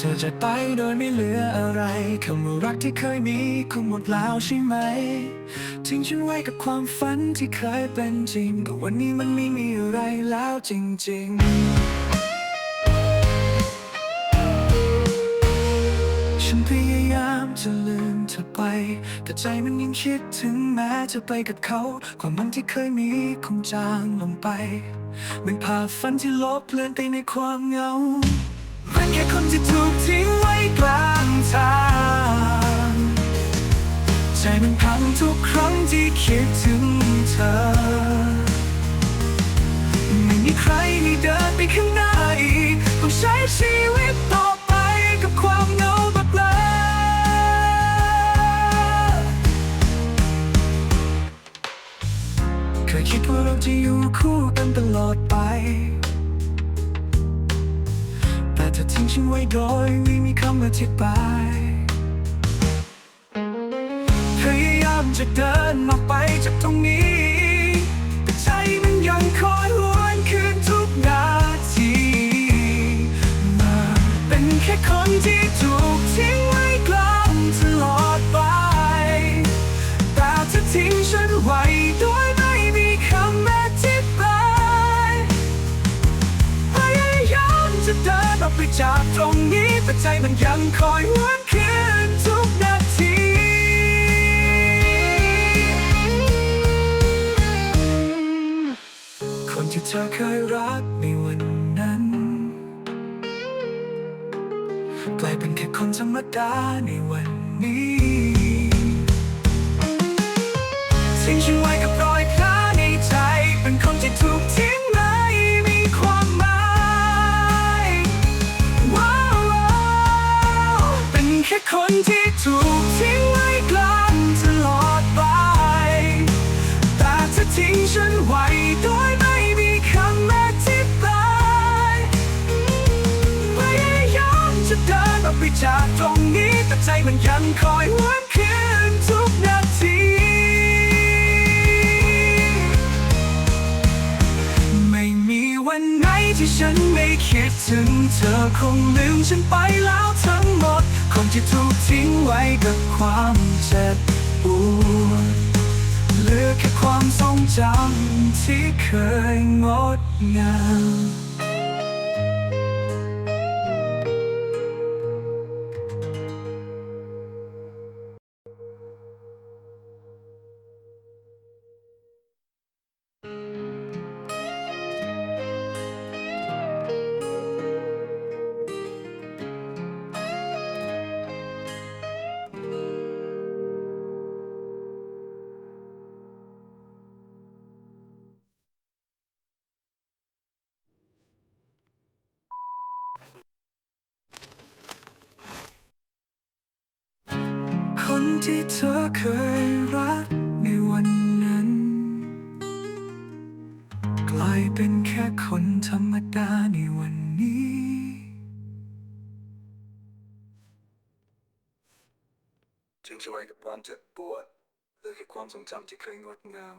เธอจะไปโดยไม่เหลืออะไรคำว่ารักที่เคยมีคงหมดแล้วใช่ไหม ทิ้งฉันไว้กับความฝันที่เคยเป็นจริงก็วันนี้มันไม่มีอะไรแล้วจริง ๆ ฉันพยายามจะลืมเธอไป แต่ใจมันยังคิดถึงแม้จะไปกับเขา ความมันที่เคยมีคงจางลงไปเหมือนภาฝันที่ลบเลือนไปในความเหงา ที่ถูกทิ้งไว้กลางทางใจมันพังทุกครั้งที่คิดถึงเธอ ไม่มีใครให้เดินไปข้างหน้าอีกต้องใช้ชีวิตต่อไปกับความเหงาแบบลาเคยคิดว่าเราจะอยู่คู่กันตลอดไป ธอทิ้งฉันไว้โดยไม่มีคำอธิบายพยายามจะเดินออกไปจากตรงนี้ จากตรงนี้แต่ใจมันยังคอยหวนคืนทุกนาทีคนที่เธอเคยรักในวันนั้นกลายเป็นแค่คนธรรมดาในวันนี้ทิ้งฉันไว้กับรอยแผล ค่คนที่ถูกทิ้งไว้กลางตลอดไป แต่เธอทิ้งฉันไว้โดยไม่มีคำอธิบายพยายามจะเดินออกไปจากตรงนี้ แต่ใจมันยังคอยหวนคืนทุกนาทีไม่มีวันไหนที่ฉันไม่คิดถึงเธอคงลืมฉันไปแล้วทั้ง ที่ถูกทิ้งไว้กับความเจ็บปวดเหลือแค่ความทรงจำที่เคยงดงาม คนที่เธอเคยรักในวันนั้น กลายเป็นแค่คนธรรมดาในวันนี้ จึงช่วยกับความเจ็บปวดเหลือความทรงจำที่เคยงดงาม